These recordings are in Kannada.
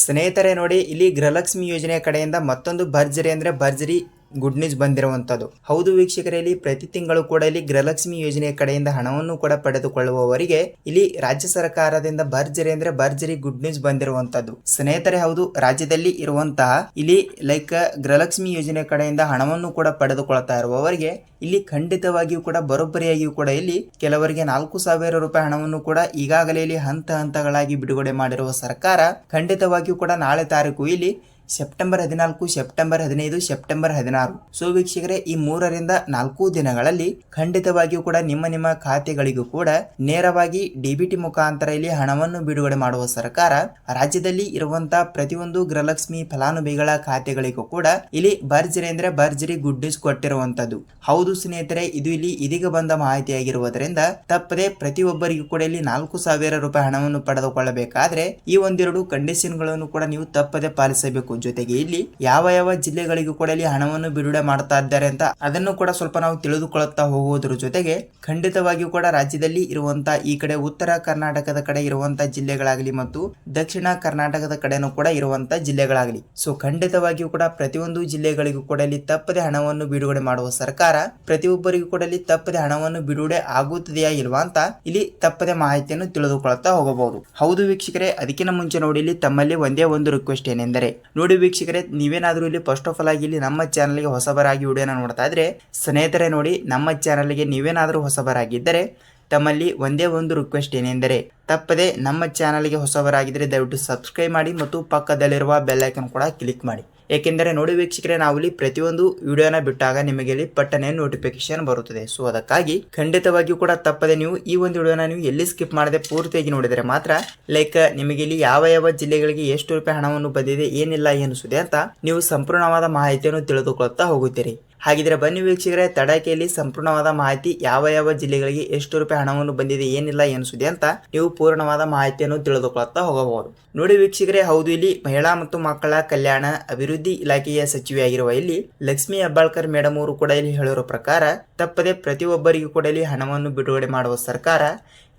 ಸ್ನೇಹಿತರೆ ನೋಡಿ ಇಲ್ಲಿ ಗೃಹಲಕ್ಷ್ಮಿ ಯೋಜನೆ ಕಡೆಯಿಂದ ಮತ್ತೊಂದು ಭರ್ಜರಿ ಅಂದ್ರೆ ಭರ್ಜರಿ ಗುಡ್ ನ್ಯೂಸ್ ಬಂದಿರುವಂಥದ್ದು. ಹೌದು ವೀಕ್ಷಕರಲ್ಲಿ ಪ್ರತಿ ತಿಂಗಳು ಕೂಡ ಇಲ್ಲಿ ಗೃಹಲಕ್ಷ್ಮಿ ಯೋಜನೆಯ ಕಡೆಯಿಂದ ಹಣವನ್ನು ಕೂಡ ಪಡೆದುಕೊಳ್ಳುವವರಿಗೆ ಇಲ್ಲಿ ರಾಜ್ಯ ಸರ್ಕಾರದಿಂದ ಭರ್ಜರಿ ಅಂದ್ರೆ ಭರ್ಜರಿ ಗುಡ್ ನ್ಯೂಸ್ ಬಂದಿರುವಂತದ್ದು ಸ್ನೇಹಿತರೆ, ಹೌದು, ರಾಜ್ಯದಲ್ಲಿ ಇರುವಂತಹ ಇಲ್ಲಿ ಲೈಕ್ ಗೃಹಲಕ್ಷ್ಮಿ ಯೋಜನೆ ಕಡೆಯಿಂದ ಹಣವನ್ನು ಕೂಡ ಪಡೆದುಕೊಳ್ತಾ ಇರುವವರಿಗೆ ಇಲ್ಲಿ ಖಂಡಿತವಾಗಿಯೂ ಕೂಡ ಬರೋಬ್ಬರಿಯಾಗಿಯೂ ಕೂಡ ಇಲ್ಲಿ ಕೆಲವರಿಗೆ ನಾಲ್ಕು ಸಾವಿರ ರೂಪಾಯಿ ಹಣವನ್ನು ಕೂಡ ಈಗಾಗಲೇ ಇಲ್ಲಿ ಹಂತ ಹಂತಗಳಾಗಿ ಬಿಡುಗಡೆ ಮಾಡಿರುವ ಸರ್ಕಾರ ಖಂಡಿತವಾಗಿಯೂ ಕೂಡ ನಾಳೆ ತಾರೀಕು ಇಲ್ಲಿ ಸೆಪ್ಟೆಂಬರ್ ಹದಿನಾಲ್ಕು, ಸೆಪ್ಟೆಂಬರ್ ಹದಿನೈದು, ಸೆಪ್ಟೆಂಬರ್ ಹದಿನಾರು. ಸೊ ವೀಕ್ಷಕರೇ, ಈ ಮೂರರಿಂದ ನಾಲ್ಕು ದಿನಗಳಲ್ಲಿ ಖಂಡಿತವಾಗಿಯೂ ಕೂಡ ನಿಮ್ಮ ನಿಮ್ಮ ಖಾತೆಗಳಿಗೂ ಕೂಡ ನೇರವಾಗಿ ಡಿಬಿಟಿ ಮುಖಾಂತರ ಇಲ್ಲಿ ಹಣವನ್ನು ಬಿಡುಗಡೆ ಮಾಡುವ ಸರ್ಕಾರ ರಾಜ್ಯದಲ್ಲಿ ಇರುವಂತಹ ಪ್ರತಿಯೊಂದು ಗೃಹಲಕ್ಷ್ಮಿ ಫಲಾನುಭವಿಗಳ ಖಾತೆಗಳಿಗೂ ಕೂಡ ಇಲ್ಲಿ ಭರ್ಜರಿ ಅಂದ್ರೆ ಭರ್ಜರಿ ಗುಡ್ ನ್ಯೂಸ್ ಕೊಟ್ಟಿರುವಂತದ್ದು ಹೌದು ಸ್ನೇಹಿತರೆ, ಇದು ಇಲ್ಲಿ ಇದೀಗ ಬಂದ ಮಾಹಿತಿಯಾಗಿರುವುದರಿಂದ ತಪ್ಪದೆ ಪ್ರತಿಯೊಬ್ಬರಿಗೂ ಕೂಡ ಇಲ್ಲಿ ನಾಲ್ಕು ಸಾವಿರ ರೂಪಾಯಿ ಹಣವನ್ನು ಪಡೆದುಕೊಳ್ಳಬೇಕಾದ್ರೆ ಈ ಒಂದೆರಡು ಕಂಡೀಷನ್ಗಳನ್ನು ಕೂಡ ನೀವು ತಪ್ಪದೆ ಪಾಲಿಸಬೇಕು. ಜೊತೆಗೆ ಇಲ್ಲಿ ಯಾವ ಯಾವ ಜಿಲ್ಲೆಗಳಿಗೂ ಕೂಡ ಇಲ್ಲಿ ಹಣವನ್ನು ಬಿಡುಗಡೆ ಮಾಡ್ತಾ ಇದ್ದಾರೆ ಅಂತ ಅದನ್ನು ಕೂಡ ಸ್ವಲ್ಪ ನಾವು ತಿಳಿದುಕೊಳ್ಳುತ್ತಾ ಹೋಗುವುದರ ಜೊತೆಗೆ ಖಂಡಿತವಾಗಿಯೂ ಕೂಡ ರಾಜ್ಯದಲ್ಲಿ ಇರುವಂತಹ ಈ ಕಡೆ ಉತ್ತರ ಕರ್ನಾಟಕದ ಕಡೆ ಇರುವಂತಹ ಜಿಲ್ಲೆಗಳಾಗಲಿ ಮತ್ತು ದಕ್ಷಿಣ ಕರ್ನಾಟಕದ ಕಡೆನೂ ಕೂಡ ಇರುವಂತಹ ಜಿಲ್ಲೆಗಳಾಗಲಿ. ಸೊ ಖಂಡಿತವಾಗಿಯೂ ಕೂಡ ಪ್ರತಿಯೊಂದು ಜಿಲ್ಲೆಗಳಿಗೂ ಕೂಡ ಇಲ್ಲಿ ತಪ್ಪದೆ ಹಣವನ್ನು ಬಿಡುಗಡೆ ಮಾಡುವ ಸರ್ಕಾರ ಪ್ರತಿಯೊಬ್ಬರಿಗೂ ಕೂಡ ಇಲ್ಲಿ ತಪ್ಪದೆ ಹಣವನ್ನು ಬಿಡುಗಡೆ ಆಗುತ್ತದೆಯಾ ಇಲ್ವಾ ಅಂತ ಇಲ್ಲಿ ತಪ್ಪದೆ ಮಾಹಿತಿಯನ್ನು ತಿಳಿದುಕೊಳ್ಳುತ್ತಾ ಹೋಗಬಹುದು. ಹೌದು ವೀಕ್ಷಕರೇ, ಅದಕ್ಕಿಂತ ಮುಂಚೆ ನೋಡಿ, ಇಲ್ಲಿ ತಮ್ಮಲ್ಲಿ ಒಂದೇ ಒಂದು ರಿಕ್ವೆಸ್ಟ್ ಏನೆಂದರೆ, ನೋಡಿ ವೀಕ್ಷಕರೇ, ನೀವೇನಾದರೂ ಇಲ್ಲಿ ಫಸ್ಟ್ ಆಫ್ ಆಲ್ ಆಗಿ ಇಲ್ಲಿ ನಮ್ಮ ಚಾನಲ್ಗೆ ಹೊಸಬರಾಗಿ ವಿಡಿಯೋನ ನೋಡ್ತಾ ಇದ್ರೆ, ಸ್ನೇಹಿತರೆ ನೋಡಿ, ನಮ್ಮ ಚಾನಲ್ಗೆ ನೀವೇನಾದರೂ ಹೊಸಬರಾಗಿದ್ದರೆ, ತಮ್ಮಲ್ಲಿ ಒಂದೇ ಒಂದು ರಿಕ್ವೆಸ್ಟ್ ಏನೆಂದರೆ, ತಪ್ಪದೆ ನಮ್ಮ ಚಾನಲ್ಗೆ ಹೊಸಬರಾಗಿದ್ದರೆ ದಯವಿಟ್ಟು ಸಬ್ಸ್ಕ್ರೈಬ್ ಮಾಡಿ ಮತ್ತು ಪಕ್ಕದಲ್ಲಿರುವ ಬೆಲ್ ಐಕನ್ ಕೂಡ ಕ್ಲಿಕ್ ಮಾಡಿ. ಏಕೆಂದರೆ ನೋಡಿ ವೀಕ್ಷಕರೇ ನಾವು ಇಲ್ಲಿ ಪ್ರತಿಯೊಂದು ವಿಡಿಯೋನ ಬಿಟ್ಟಾಗ ನಿಮಗೆ ಇಲ್ಲಿ ಪಟ್ಟನೆ ನೋಟಿಫಿಕೇಶನ್ ಬರುತ್ತದೆ. ಸೊ ಅದಕ್ಕಾಗಿ ಖಂಡಿತವಾಗಿಯೂ ಕೂಡ ತಪ್ಪದೆ ನೀವು ಈ ಒಂದು ವಿಡಿಯೋನ ನೀವು ಎಲ್ಲಿ ಸ್ಕಿಪ್ ಮಾಡದೆ ಪೂರ್ತಿಯಾಗಿ ನೋಡಿದರೆ ಮಾತ್ರ ಲೈಕ್ ನಿಮಗೆ ಇಲ್ಲಿ ಯಾವ ಯಾವ ಜಿಲ್ಲೆಗಳಿಗೆ ಎಷ್ಟು ರೂಪಾಯಿ ಹಣವನ್ನು ಬಂದಿದೆ, ಏನಿಲ್ಲ ಏನಿಸುತ್ತೆ ಅಂತ ನೀವು ಸಂಪೂರ್ಣವಾದ ಮಾಹಿತಿಯನ್ನು ತಿಳಿದುಕೊಳ್ಳುತ್ತಾ ಹೋಗುತ್ತೀರಿ. ಹಾಗಿದ್ರೆ ಬನ್ನಿ ವೀಕ್ಷಕರೇ ತಡಕೆಯಲ್ಲಿ ಸಂಪೂರ್ಣವಾದ ಮಾಹಿತಿ ಯಾವ ಯಾವ ಜಿಲ್ಲೆಗಳಿಗೆ ಎಷ್ಟು ರೂಪಾಯಿ ಹಣವನ್ನು ಬಂದಿದೆ, ಏನಿಲ್ಲ ಎನಿಸಿದೆ ಅಂತ ನೀವು ಪೂರ್ಣವಾದ ಮಾಹಿತಿಯನ್ನು ತಿಳಿದುಕೊಳ್ಳುತ್ತಾ ಹೋಗಬಹುದು. ನೋಡಿ ವೀಕ್ಷಕರೇ, ಹೌದು, ಇಲ್ಲಿ ಮಹಿಳಾ ಮತ್ತು ಮಕ್ಕಳ ಕಲ್ಯಾಣ ಅಭಿವೃದ್ಧಿ ಇಲಾಖೆಯ ಸಚಿವೆಯಾಗಿರುವ ಇಲ್ಲಿ ಲಕ್ಷ್ಮಿ ಅಬ್ಬಾಳ್ಕರ್ ಮೇಡಮ್ ಅವರು ಕೂಡ ಇಲ್ಲಿ ಹೇಳಿರೋ ಪ್ರಕಾರ, ತಪ್ಪದೆ ಪ್ರತಿಯೊಬ್ಬರಿಗೂ ಕೂಡ ಇಲ್ಲಿ ಹಣವನ್ನು ಬಿಡುಗಡೆ ಮಾಡುವ ಸರ್ಕಾರ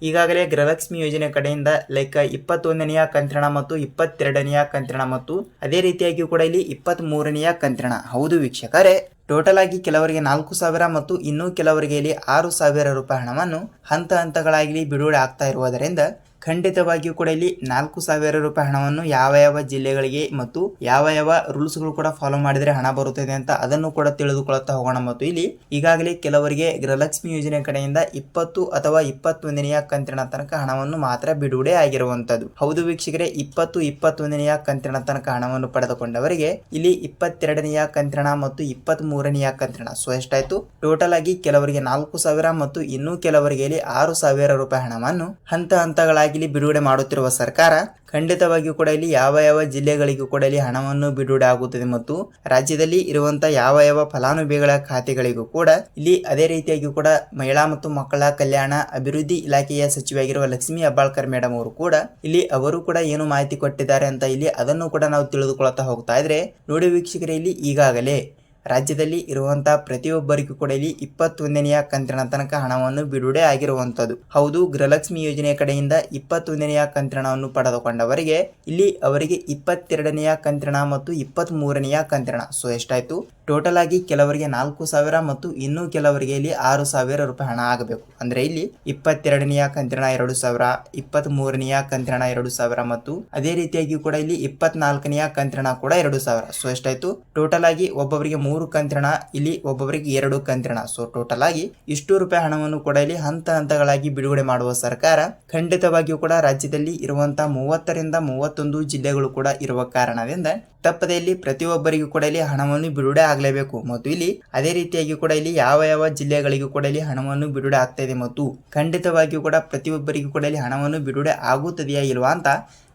ಈಗಾಗಲೇ ಗೃಹಲಕ್ಷ್ಮಿ ಯೋಜನೆ ಕಡೆಯಿಂದ ಲೈಕ್ ಇಪ್ಪತ್ತೊಂದನೆಯ ಕಂತ್ರಣ ಮತ್ತು ಇಪ್ಪತ್ತೆರಡನೆಯ ಕಂತ್ರಣ ಮತ್ತು ಅದೇ ರೀತಿಯಾಗಿ ಕೂಡ ಇಲ್ಲಿ ಇಪ್ಪತ್ತ್ ಮೂರನೆಯ ಕಂತ್ರಣ. ಹೌದು ವೀಕ್ಷಕರೇ. ಟೋಟಲ್ ಆಗಿ ಕೆಲವರಿಗೆ ನಾಲ್ಕು ಸಾವಿರ ಮತ್ತು ಇನ್ನೂ ಕೆಲವರಿಗೆ ಇಲ್ಲಿ ಆರು ಸಾವಿರ ರೂಪಾಯಿ ಹಣವನ್ನು ಹಂತ ಹಂತಗಳಾಗಿ ಬಿಡುಗಡೆ ಆಗ್ತಾ ಇರುವುದರಿಂದ ಖಂಡಿತವಾಗಿಯೂ ಕೂಡ ಇಲ್ಲಿ ನಾಲ್ಕು ಸಾವಿರ ರೂಪಾಯಿ ಹಣವನ್ನು ಯಾವ ಯಾವ ಜಿಲ್ಲೆಗಳಿಗೆ ಮತ್ತು ಯಾವ ಯಾವ ರೂಲ್ಸ್ಗಳು ಕೂಡ ಫಾಲೋ ಮಾಡಿದರೆ ಹಣ ಬರುತ್ತದೆ ಅಂತ ಅದನ್ನು ಕೂಡ ತಿಳಿದುಕೊಳ್ಳುತ್ತಾ ಹೋಗೋಣ. ಮತ್ತು ಇಲ್ಲಿ ಈಗಾಗಲೇ ಕೆಲವರಿಗೆ ಗೃಹಲಕ್ಷ್ಮಿ ಯೋಜನೆ ಕಡೆಯಿಂದ ಇಪ್ಪತ್ತು ಅಥವಾ ಇಪ್ಪತ್ತೊಂದನೆಯ ಕಂತಿನ ತನಕ ಹಣವನ್ನು ಮಾತ್ರ ಬಿಡುಗಡೆ ಆಗಿರುವಂತದ್ದು ಹೌದು ವೀಕ್ಷಕರೇ, ಇಪ್ಪತ್ತು ಇಪ್ಪತ್ತೊಂದನೆಯ ಕಂತಿನ ತನಕ ಹಣವನ್ನು ಪಡೆದುಕೊಂಡವರಿಗೆ ಇಲ್ಲಿ ಇಪ್ಪತ್ತೆರಡನೆಯ ಕಂತಿನ ಮತ್ತು ಇಪ್ಪತ್ತ್ ಮೂರನೆಯ ಕಂತಿನ ಸೊ ಎಷ್ಟಾಯ್ತು ಟೋಟಲ್ ಆಗಿ ಕೆಲವರಿಗೆ ನಾಲ್ಕು ಸಾವಿರ ಮತ್ತು ಇನ್ನೂ ಕೆಲವರಿಗೆ ಇಲ್ಲಿ ಆರು ಸಾವಿರ ರೂಪಾಯಿ ಹಣವನ್ನು ಹಂತ ಹಂತಗಳಾಗಿ ಇಲ್ಲಿ ಬಿಡುಗಡೆ ಮಾಡುತ್ತಿರುವ ಸರ್ಕಾರ, ಖಂಡಿತವಾಗಿಯೂ ಕೂಡ ಇಲ್ಲಿ ಯಾವ ಯಾವ ಜಿಲ್ಲೆಗಳಿಗೂ ಕೂಡ ಇಲ್ಲಿ ಹಣವನ್ನು ಬಿಡುಗಡೆ ಆಗುತ್ತದೆ ಮತ್ತು ರಾಜ್ಯದಲ್ಲಿ ಇರುವಂತಹ ಯಾವ ಯಾವ ಫಲಾನುಭವಿಗಳ ಖಾತೆಗಳಿಗೂ ಕೂಡ ಇಲ್ಲಿ ಅದೇ ರೀತಿಯಾಗಿ ಕೂಡ ಮಹಿಳಾ ಮತ್ತು ಮಕ್ಕಳ ಕಲ್ಯಾಣ ಅಭಿವೃದ್ಧಿ ಇಲಾಖೆಯ ಸಚಿವೆಯಾಗಿರುವ ಲಕ್ಷ್ಮಿ ಅಬ್ಬಾಳ್ಕರ್ ಮೇಡಮ್ ಅವರು ಕೂಡ ಇಲ್ಲಿ ಅವರು ಕೂಡ ಏನು ಮಾಹಿತಿ ಕೊಟ್ಟಿದ್ದಾರೆ ಅಂತ ಇಲ್ಲಿ ಅದನ್ನು ಕೂಡ ನಾವು ತಿಳಿದುಕೊಳ್ತಾ ಹೋಗ್ತಾ ಇದ್ರೆ ನೋಡಿ ವೀಕ್ಷಕರೇ, ಇಲ್ಲಿ ಈಗಾಗಲೇ ರಾಜ್ಯದಲ್ಲಿ ಇರುವಂತಹ ಪ್ರತಿಯೊಬ್ಬರಿಗೂ ಕೂಡ ಇಲ್ಲಿ ಇಪ್ಪತ್ತೊಂದನೆಯ ಕಂತಿನ ತನಕ ಹಣವನ್ನು ಬಿಡುಗಡೆ ಆಗಿರುವಂತದ್ದು ಹೌದು, ಗೃಹಲಕ್ಷ್ಮಿ ಯೋಜನೆಯ ಕಡೆಯಿಂದ ಇಪ್ಪತ್ತೊಂದನೆಯ ಕಂತಿನವನ್ನು ಪಡೆದುಕೊಂಡವರಿಗೆ ಇಲ್ಲಿ ಅವರಿಗೆ ಇಪ್ಪತ್ತೆರಡನೆಯ ಕಂತಿನ ಮತ್ತು ಇಪ್ಪತ್ತ್ ಮೂರನೆಯ ಕಂತಿನ ಸೊ ಎಷ್ಟಾಯ್ತು? ಟೋಟಲ್ ಆಗಿ ಕೆಲವರಿಗೆ ನಾಲ್ಕು ಸಾವಿರ ಮತ್ತು ಇನ್ನೂ ಕೆಲವರಿಗೆ ಇಲ್ಲಿ ಆರು ಸಾವಿರ ರೂಪಾಯಿ ಹಣ ಆಗಬೇಕು. ಅಂದ್ರೆ ಇಲ್ಲಿ ಇಪ್ಪತ್ತೆರಡನೆಯ ಕಂತಿನ ಎರಡು ಸಾವಿರ ಇಪ್ಪತ್ತ್ ಮೂರನೆಯ ಕಂತಿನ ಎರಡು ಸಾವಿರ ಮತ್ತು ಅದೇ ರೀತಿಯಾಗಿ ಕೂಡ ಇಲ್ಲಿ ಇಪ್ಪತ್ನಾಲ್ಕನೆಯ ಕಂತಿನ ಕೂಡ ಎರಡು ಸಾವಿರ. ಸೊ ಎಷ್ಟಾಯ್ತು? ಟೋಟಲ್ ಆಗಿ ಒಬ್ಬೊಬ್ಬರಿಗೆ ಮೂರು ಕಂತ್ರಣ, ಇಲ್ಲಿ ಒಬ್ಬೊಬ್ಬರಿಗೆ ಎರಡು ಕಂತ್ರಣ. ಸೊ ಟೋಟಲ್ ಆಗಿ ಇಷ್ಟು ರೂಪಾಯಿ ಹಣವನ್ನು ಕೂಡ ಇಲ್ಲಿ ಹಂತ ಹಂತಗಳಾಗಿ ಬಿಡುಗಡೆ ಮಾಡುವ ಸರ್ಕಾರ ಖಂಡಿತವಾಗಿಯೂ ಕೂಡ ರಾಜ್ಯದಲ್ಲಿ ಇರುವಂತಹ ಮೂವತ್ತರಿಂದ ಮೂವತ್ತೊಂದು ಜಿಲ್ಲೆಗಳು ಕೂಡ ಇರುವ ಕಾರಣದಿಂದ ತಪ್ಪದೆ ಇಲ್ಲಿ ಪ್ರತಿಯೊಬ್ಬರಿಗೂ ಕೂಡ ಇಲ್ಲಿ ಹಣವನ್ನು ಬಿಡುಗಡೆ ಆಗಲೇಬೇಕು. ಮತ್ತು ಇಲ್ಲಿ ಅದೇ ರೀತಿಯಾಗಿ ಕೂಡ ಇಲ್ಲಿ ಯಾವ ಯಾವ ಜಿಲ್ಲೆಗಳಿಗೂ ಕೂಡ ಇಲ್ಲಿ ಹಣವನ್ನು ಬಿಡುಗಡೆ ಆಗ್ತಾ ಇದೆ ಮತ್ತು ಖಂಡಿತವಾಗಿಯೂ ಕೂಡ ಪ್ರತಿಯೊಬ್ಬರಿಗೂ ಕೂಡ ಇಲ್ಲಿ ಹಣವನ್ನು ಬಿಡುಗಡೆ ಆಗುತ್ತದೆಯಾ ಇಲ್ವಾ ಅಂತ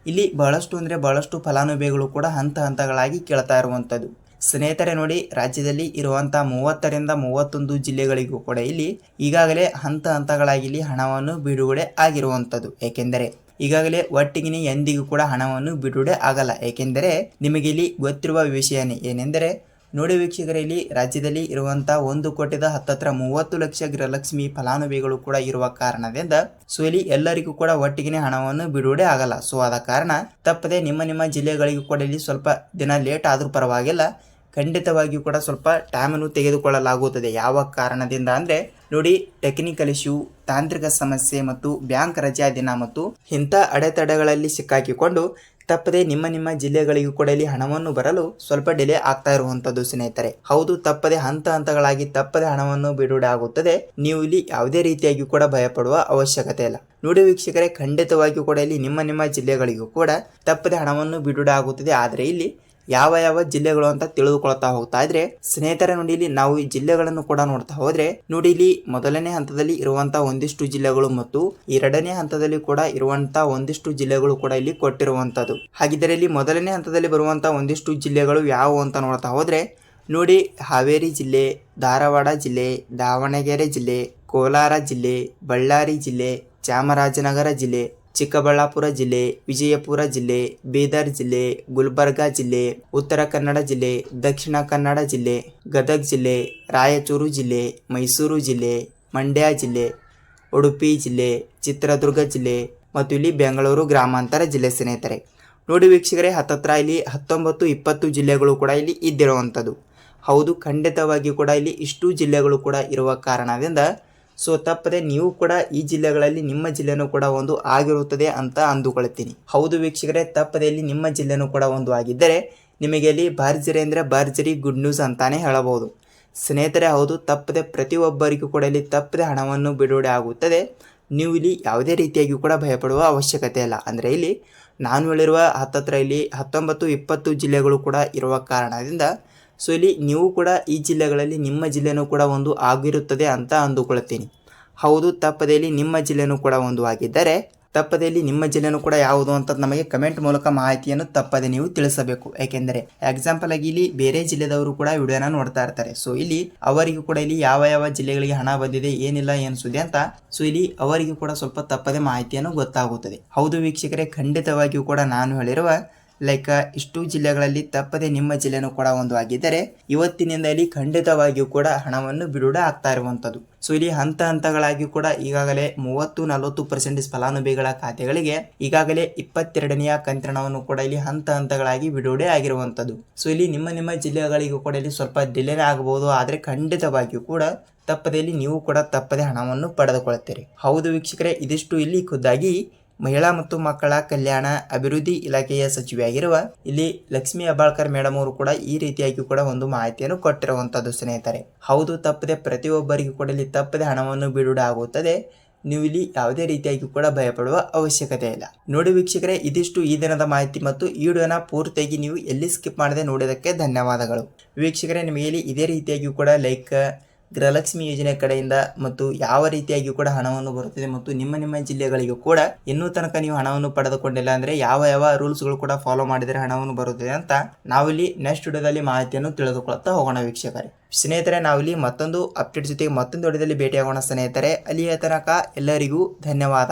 ಇಲ್ಲಿ ಬಹಳಷ್ಟು ಅಂದ್ರೆ ಬಹಳಷ್ಟು ಫಲಾನುಭವಿಗಳು ಕೂಡ ಹಂತ ಹಂತಗಳಾಗಿ ಕೇಳ್ತಾ ಇರುವಂತದ್ದು. ಸ್ನೇಹಿತರೆ ನೋಡಿ, ರಾಜ್ಯದಲ್ಲಿ ಇರುವಂತಹ ಮೂವತ್ತರಿಂದ ಮೂವತ್ತೊಂದು ಜಿಲ್ಲೆಗಳಿಗೂ ಕೂಡ ಇಲ್ಲಿ ಈಗಾಗಲೇ ಹಂತ ಹಂತಗಳಾಗಿ ಇಲ್ಲಿ ಹಣವನ್ನು ಬಿಡುಗಡೆ ಆಗಿರುವಂತದ್ದು. ಏಕೆಂದರೆ ಈಗಾಗಲೇ ಒಟ್ಟಿಗೆ ಎಂದಿಗೂ ಕೂಡ ಹಣವನ್ನು ಬಿಡುಗಡೆ ಆಗಲ್ಲ. ಏಕೆಂದರೆ ನಿಮಗೆ ಇಲ್ಲಿ ಗೊತ್ತಿರುವ ವಿಷಯನೇ ಏನೆಂದರೆ ನೋಡಿ ವೀಕ್ಷಕರೇ, ಇಲ್ಲಿ ರಾಜ್ಯದಲ್ಲಿ ಇರುವಂತ ಒಂದು ಕೋಟಿದ ಹತ್ತತ್ರ ಮೂವತ್ತು ಲಕ್ಷ ಗೃಹಲಕ್ಷ್ಮಿ ಫಲಾನುಭವಿಗಳು ಕೂಡ ಇರುವ ಕಾರಣದಿಂದ ಸೊ ಇಲ್ಲಿ ಎಲ್ಲರಿಗೂ ಕೂಡ ಒಟ್ಟಿಗೆ ಹಣವನ್ನು ಬಿಡುಗಡೆ ಆಗಲ್ಲ. ಸೊ, ಆದ ಕಾರಣ ತಪ್ಪದೆ ನಿಮ್ಮ ನಿಮ್ಮ ಜಿಲ್ಲೆಗಳಿಗೂ ಕೂಡ ಇಲ್ಲಿ ಸ್ವಲ್ಪ ದಿನ ಲೇಟ್ ಆದರೂ ಪರವಾಗಿಲ್ಲ. ಖಂಡಿತವಾಗಿಯೂ ಕೂಡ ಸ್ವಲ್ಪ ಟೈಮನ್ನು ತೆಗೆದುಕೊಳ್ಳಲಾಗುತ್ತದೆ. ಯಾವ ಕಾರಣದಿಂದ ಅಂದ್ರೆ, ನೋಡಿ ಟೆಕ್ನಿಕಲ್ ಇಶ್ಯೂ ತಾಂತ್ರಿಕ ಸಮಸ್ಯೆ ಮತ್ತು ಬ್ಯಾಂಕ್ ರಜಾ ದಿನ ಮತ್ತು ಇಂಥ ಅಡೆತಡೆಗಳಲ್ಲಿ ಸಿಕ್ಕಾಕಿಕೊಂಡು ತಪ್ಪದೆ ನಿಮ್ಮ ನಿಮ್ಮ ಜಿಲ್ಲೆಗಳಿಗೂ ಕೂಡ ಇಲ್ಲಿ ಹಣವನ್ನು ಬರಲು ಸ್ವಲ್ಪ ಡಿಲೇ ಆಗ್ತಾ ಇರುವಂತದ್ದು ಸ್ನೇಹಿತರೆ. ಹೌದು, ತಪ್ಪದೆ ಹಂತ ಹಂತಗಳಾಗಿ ತಪ್ಪದೆ ಹಣವನ್ನು ಬಿಡುಗಡೆ ಆಗುತ್ತದೆ. ನೀವು ಇಲ್ಲಿ ಯಾವುದೇ ರೀತಿಯಾಗಿ ಕೂಡ ಭಯಪಡುವ ಅವಶ್ಯಕತೆ ಇಲ್ಲ. ನೋಡಿ ವೀಕ್ಷಕರೇ, ಖಂಡಿತವಾಗಿಯೂ ಕೂಡ ಇಲ್ಲಿ ನಿಮ್ಮ ನಿಮ್ಮ ಜಿಲ್ಲೆಗಳಿಗೂ ಕೂಡ ತಪ್ಪದೆ ಹಣವನ್ನು ಬಿಡುಗಡೆ ಆಗುತ್ತದೆ. ಆದರೆ ಇಲ್ಲಿ ಯಾವ ಯಾವ ಜಿಲ್ಲೆಗಳು ಅಂತ ತಿಳಿದುಕೊಳ್ತಾ ಹೋಗ್ತಾ ಇದ್ರೆ, ಸ್ನೇಹಿತರ ನೋಡಿ ಇಲ್ಲಿ ನಾವು ಈ ಜಿಲ್ಲೆಗಳನ್ನು ಕೂಡ ನೋಡ್ತಾ ಹೋದ್ರೆ, ನೋಡಿ ಇಲ್ಲಿ ಮೊದಲನೇ ಹಂತದಲ್ಲಿ ಇರುವಂತಹ ಒಂದಿಷ್ಟು ಜಿಲ್ಲೆಗಳು ಮತ್ತು ಎರಡನೇ ಹಂತದಲ್ಲಿ ಕೂಡ ಇರುವಂತ ಒಂದಿಷ್ಟು ಜಿಲ್ಲೆಗಳು ಕೂಡ ಇಲ್ಲಿ ಕೊಟ್ಟಿರುವಂತದ್ದು. ಹಾಗಿದ್ದರೆ ಇಲ್ಲಿ ಮೊದಲನೇ ಹಂತದಲ್ಲಿ ಬರುವಂತಹ ಒಂದಿಷ್ಟು ಜಿಲ್ಲೆಗಳು ಯಾವುವು ಅಂತ ನೋಡ್ತಾ ಹೋದ್ರೆ, ನೋಡಿ ಹಾವೇರಿ ಜಿಲ್ಲೆ, ಧಾರವಾಡ ಜಿಲ್ಲೆ, ದಾವಣಗೆರೆ ಜಿಲ್ಲೆ, ಕೋಲಾರ ಜಿಲ್ಲೆ, ಬಳ್ಳಾರಿ ಜಿಲ್ಲೆ, ಚಾಮರಾಜನಗರ ಜಿಲ್ಲೆ ಚಿಕ್ಕಬಳ್ಳಾಪುರ ಜಿಲ್ಲೆ, ವಿಜಯಪುರ ಜಿಲ್ಲೆ, ಬೀದರ್ ಜಿಲ್ಲೆ, ಗುಲ್ಬರ್ಗಾ ಜಿಲ್ಲೆ, ಉತ್ತರ ಕನ್ನಡ ಜಿಲ್ಲೆ, ದಕ್ಷಿಣ ಕನ್ನಡ ಜಿಲ್ಲೆ, ಗದಗ ಜಿಲ್ಲೆ, ರಾಯಚೂರು ಜಿಲ್ಲೆ, ಮೈಸೂರು ಜಿಲ್ಲೆ, ಮಂಡ್ಯ ಜಿಲ್ಲೆ, ಉಡುಪಿ ಜಿಲ್ಲೆ, ಚಿತ್ರದುರ್ಗ ಜಿಲ್ಲೆ ಮತ್ತು ಇಲ್ಲಿ ಬೆಂಗಳೂರು ಗ್ರಾಮಾಂತರ ಜಿಲ್ಲೆ ಸ್ನೇಹಿತರೆ. ನೋಡಿ ವೀಕ್ಷಕರೇ, ಹತ್ತತ್ರ ಇಲ್ಲಿ ಹತ್ತೊಂಬತ್ತು ಇಪ್ಪತ್ತು ಜಿಲ್ಲೆಗಳು ಕೂಡ ಇಲ್ಲಿ ಇದ್ದಿರುವಂಥದ್ದು. ಹೌದು, ಖಂಡಿತವಾಗಿಯೂ ಕೂಡ ಇಲ್ಲಿ ಇಷ್ಟು ಜಿಲ್ಲೆಗಳು ಕೂಡ ಇರುವ ಕಾರಣದಿಂದ ಸೊ ತಪ್ಪದೆ ನೀವು ಕೂಡ ಈ ಜಿಲ್ಲೆಗಳಲ್ಲಿ ನಿಮ್ಮ ಜಿಲ್ಲೆನೂ ಕೂಡ ಒಂದು ಆಗಿರುತ್ತದೆ ಅಂತ ಅಂದುಕೊಳ್ತೀನಿ. ಹೌದು ವೀಕ್ಷಕರೇ, ತಪ್ಪದೆ ಇಲ್ಲಿ ನಿಮ್ಮ ಜಿಲ್ಲೆನೂ ಕೂಡ ಒಂದು ಆಗಿದ್ದರೆ ನಿಮಗೆ ಇಲ್ಲಿ ಭರ್ಜರಿ ಅಂದರೆ ಭರ್ಜರಿ ಗುಡ್ ನ್ಯೂಸ್ ಅಂತಾನೆ ಹೇಳಬಹುದು. ಸ್ನೇಹಿತರೆ, ಹೌದು, ತಪ್ಪದೆ ಪ್ರತಿಯೊಬ್ಬರಿಗೂ ಕೂಡ ಇಲ್ಲಿ ತಪ್ಪದೆ ಹಣವನ್ನು ಬಿಡುಗಡೆ ಆಗುತ್ತದೆ. ನೀವು ಇಲ್ಲಿ ಯಾವುದೇ ರೀತಿಯಾಗಿ ಕೂಡ ಭಯಪಡುವ ಅವಶ್ಯಕತೆ ಇಲ್ಲ. ಅಂದರೆ ಇಲ್ಲಿ ನಾನು ಹೇಳಿರುವ ಹತ್ತತ್ರ ಇಲ್ಲಿ ಹತ್ತೊಂಬತ್ತು ಇಪ್ಪತ್ತು ಜಿಲ್ಲೆಗಳು ಕೂಡ ಇರುವ ಕಾರಣದಿಂದ ಸೊ ಇಲ್ಲಿ ನೀವು ಕೂಡ ಈ ಜಿಲ್ಲೆಗಳಲ್ಲಿ ನಿಮ್ಮ ಜಿಲ್ಲೆನೂ ಕೂಡ ಒಂದು ಆಗಿರುತ್ತದೆ ಅಂತ ಅಂದುಕೊಳ್ಳುತ್ತೀನಿ. ಹೌದು, ತಪ್ಪದೆಯಲ್ಲಿ ನಿಮ್ಮ ಜಿಲ್ಲೆನೂ ಕೂಡ ಒಂದು ಆಗಿದ್ದರೆ, ತಪ್ಪದೆಯಲ್ಲಿ ನಿಮ್ಮ ಜಿಲ್ಲೆನೂ ಕೂಡ ಯಾವುದು ಅಂತ ನಮಗೆ ಕಮೆಂಟ್ ಮೂಲಕ ಮಾಹಿತಿಯನ್ನು ತಪ್ಪದೆ ನೀವು ತಿಳಿಸಬೇಕು. ಯಾಕೆಂದರೆ ಎಕ್ಸಾಂಪಲ್ ಆಗಿ ಇಲ್ಲಿ ಬೇರೆ ಜಿಲ್ಲೆದವರು ಕೂಡ ವಿಡಿಯೋನ ನೋಡ್ತಾ ಇರ್ತಾರೆ. ಸೊ ಇಲ್ಲಿ ಅವರಿಗೂ ಕೂಡ ಇಲ್ಲಿ ಯಾವ ಯಾವ ಜಿಲ್ಲೆಗಳಿಗೆ ಹಣ ಬಂದಿದೆ, ಏನಿಲ್ಲ, ಏನು ಸುದ್ದಿ ಅಂತ, ಸೊ ಇಲ್ಲಿ ಅವರಿಗೂ ಕೂಡ ಸ್ವಲ್ಪ ತಪ್ಪದೆ ಮಾಹಿತಿಯನ್ನು ಗೊತ್ತಾಗುತ್ತದೆ. ಹೌದು, ವೀಕ್ಷಕರೇ, ಖಂಡಿತವಾಗಿಯೂ ಕೂಡ ನಾನು ಹೇಳಿರುವ ಲೈಕ್ ಇಷ್ಟು ಜಿಲ್ಲೆಗಳಲ್ಲಿ ತಪ್ಪದೆ ನಿಮ್ಮ ಜಿಲ್ಲೆನೂ ಕೂಡ ಒಂದು ಆಗಿದ್ದರೆ ಇವತ್ತಿನಿಂದ ಇಲ್ಲಿ ಖಂಡಿತವಾಗಿಯೂ ಕೂಡ ಹಣವನ್ನು ಬಿಡುಗಡೆ ಆಗ್ತಾ ಇರುವಂಥದ್ದು. ಸೊ ಇಲ್ಲಿ ಹಂತ ಹಂತಗಳಾಗಿ ಕೂಡ ಈಗಾಗಲೇ ಮೂವತ್ತು ನಲವತ್ತು ಪರ್ಸೆಂಟೇಜ್ ಫಲಾನುಭವಿಗಳ ಖಾತೆಗಳಿಗೆ ಈಗಾಗಲೇ ಇಪ್ಪತ್ತೆರಡನೆಯ ಕಂತ್ರಣವನ್ನು ಕೂಡ ಇಲ್ಲಿ ಹಂತ ಹಂತಗಳಾಗಿ ಬಿಡುಗಡೆ ಆಗಿರುವಂಥದ್ದು. ಸೊ ಇಲ್ಲಿ ನಿಮ್ಮ ನಿಮ್ಮ ಜಿಲ್ಲೆಗಳಿಗೂ ಕೂಡ ಇಲ್ಲಿ ಸ್ವಲ್ಪ ಡಿಲೇ ಆಗಬಹುದು ಆದರೆ ಖಂಡಿತವಾಗಿಯೂ ಕೂಡ ತಪ್ಪದಲ್ಲಿ ನೀವು ಕೂಡ ತಪ್ಪದೆ ಹಣವನ್ನು ಪಡೆದುಕೊಳ್ಳುತ್ತೀರಿ. ಹೌದು ವೀಕ್ಷಕರೇ, ಇದಿಷ್ಟು ಇಲ್ಲಿ ಖುದ್ದಾಗಿ ಮಹಿಳಾ ಮತ್ತು ಮಕ್ಕಳ ಕಲ್ಯಾಣ ಅಭಿವೃದ್ಧಿ ಇಲಾಖೆಯ ಸಚಿವೆಯಾಗಿರುವ ಇಲ್ಲಿ ಲಕ್ಷ್ಮಿ ಅಬಾಳ್ಕರ್ ಮೇಡಮ್ ಅವರು ಕೂಡ ಈ ರೀತಿಯಾಗಿ ಕೂಡ ಒಂದು ಮಾಹಿತಿಯನ್ನು ಕೊಟ್ಟಿರುವಂತದ್ದು ಸ್ನೇಹಿತರೆ. ಹೌದು, ತಪ್ಪದೆ ಪ್ರತಿಯೊಬ್ಬರಿಗೂ ಕೂಡ ಇಲ್ಲಿ ತಪ್ಪದೆ ಹಣವನ್ನು ಬಿಡುಗಡೆ ಆಗುತ್ತದೆ. ನೀವು ಇಲ್ಲಿ ಯಾವುದೇ ರೀತಿಯಾಗಿ ಕೂಡ ಭಯಪಡುವ ಅವಶ್ಯಕತೆ ಇಲ್ಲ. ನೋಡಿ ವೀಕ್ಷಕರೇ, ಇದಿಷ್ಟು ಈ ದಿನದ ಮಾಹಿತಿ ಮತ್ತು ಈ ವಿಡಿಯೋನ ಪೂರ್ತಿಯಾಗಿ ನೀವು ಎಲ್ಲಿ ಸ್ಕಿಪ್ ಮಾಡದೆ ನೋಡಿದ್ದಕ್ಕೆ ಧನ್ಯವಾದಗಳು. ವೀಕ್ಷಕರೇ, ನಿಮಗೆ ಇಲ್ಲಿ ಇದೇ ರೀತಿಯಾಗಿ ಕೂಡ ಲೈಕ್ ಗೃಹಲಕ್ಷ್ಮಿ ಯೋಜನೆ ಕಡೆಯಿಂದ ಮತ್ತು ಯಾವ ರೀತಿಯಾಗಿ ಕೂಡ ಹಣವನ್ನು ಬರುತ್ತದೆ ಮತ್ತು ನಿಮ್ಮ ನಿಮ್ಮ ಜಿಲ್ಲೆಗಳಿಗೂ ಕೂಡ ಇನ್ನೂ ತನಕ ನೀವು ಹಣವನ್ನು ಪಡೆದುಕೊಂಡಿಲ್ಲ ಅಂದ್ರೆ ಯಾವ ಯಾವ ರೂಲ್ಸ್ಗಳು ಕೂಡ ಫಾಲೋ ಮಾಡಿದರೆ ಹಣವನ್ನು ಬರುತ್ತದೆ ಅಂತ ನಾವಿಲ್ಲಿ ನೆಕ್ಸ್ಟ್ ವಿಡಿಯೋದಲ್ಲಿ ಮಾಹಿತಿಯನ್ನು ತಿಳಿದುಕೊಳ್ಳುತ್ತಾ ಹೋಗೋಣ ವೀಕ್ಷಕರೇ. ಸ್ನೇಹಿತರೆ, ನಾವಿಲ್ಲಿ ಮತ್ತೊಂದು ಅಪ್ಡೇಟ್ ಜೊತೆಗೆ ಮತ್ತೊಂದು ವಿಡಿಯೋದಲ್ಲಿ ಭೇಟಿಯಾಗೋಣ ಸ್ನೇಹಿತರೆ. ಅಲ್ಲಿಯ ತನಕ ಎಲ್ಲರಿಗೂ ಧನ್ಯವಾದ.